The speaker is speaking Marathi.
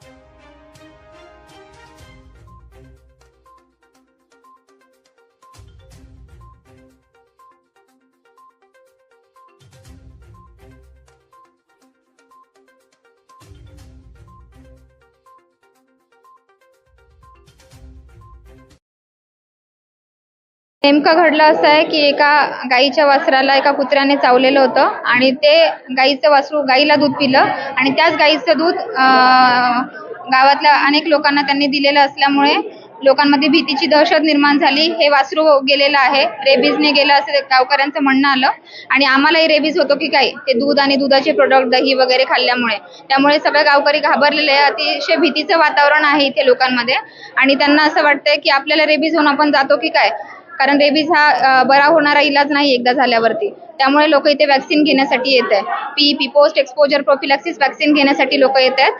Thank you. नेमकं घडलं असं आहे की एका गाईच्या वासराला एका कुत्र्याने चावलेलं होतं आणि ते गाईचं वासरू गाईला दूध पिलं आणि त्याच गाईचं दूध गावातल्या अनेक लोकांना त्यांनी दिलेलं असल्यामुळे लोकांमध्ये भीतीची दहशत निर्माण झाली. हे वासरू गेलेलं आहे. रेबीजने गेलं असं गावकऱ्यांचं म्हणणं आलं. आणि आम्हालाही रेबीज होतो की काय? ते दूध आणि दुधाचे प्रोडक्ट दही वगैरे खाल्ल्यामुळे. त्यामुळे सगळे गावकरी घाबरलेले आहे. अतिशय भीतीचं वातावरण आहे इथे लोकांमध्ये. आणि त्यांना असं वाटतंय की आपल्याला रेबीज होऊन आपण जातो की काय? कारण रेबीज हा बरा होणारा इलाज नाही एकदा झाल्यावरती. त्यामुळे लोक इथे वॅक्सिन घेण्यासाठी येत आहे PEP post exposure prophylaxis vaccine घेण्यासाठी लोक येत आहेत.